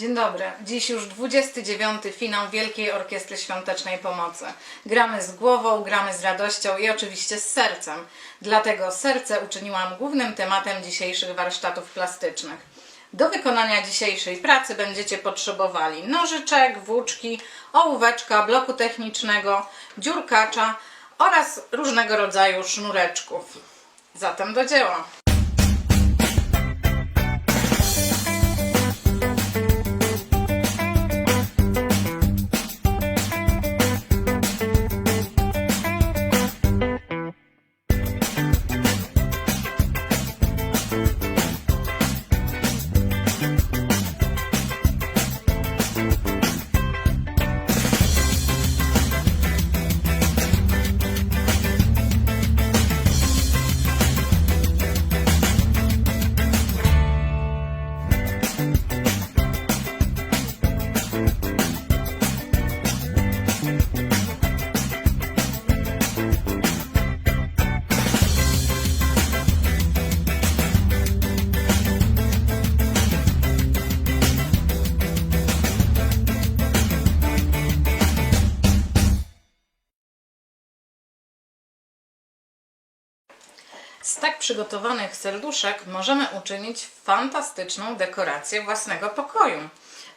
Dzień dobry. Dziś już 29. finał Wielkiej Orkiestry Świątecznej Pomocy. Gramy z głową, gramy z radością i oczywiście z sercem. Dlatego serce uczyniłam głównym tematem dzisiejszych warsztatów plastycznych. Do wykonania dzisiejszej pracy będziecie potrzebowali nożyczek, włóczki, ołóweczka, bloku technicznego, dziurkacza oraz różnego rodzaju sznureczków. Zatem do dzieła. Z tak przygotowanych serduszek możemy uczynić fantastyczną dekorację własnego pokoju.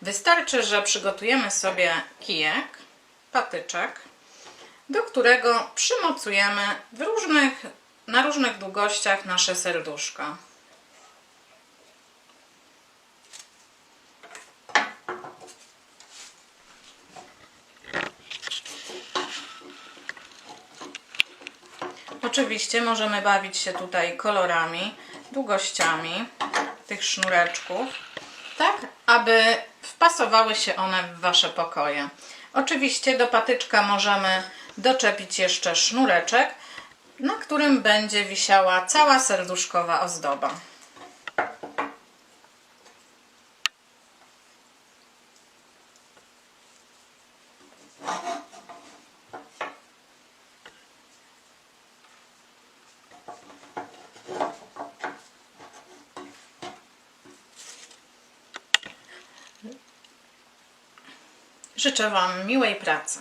Wystarczy, że przygotujemy sobie kijek, patyczek, do którego przymocujemy różnych, na różnych długościach nasze serduszka. Oczywiście możemy bawić się tutaj kolorami, długościami tych sznureczków, tak aby wpasowały się one w Wasze pokoje. Oczywiście do patyczka możemy doczepić jeszcze sznureczek, na którym będzie wisiała cała serduszkowa ozdoba. Życzę Wam miłej pracy.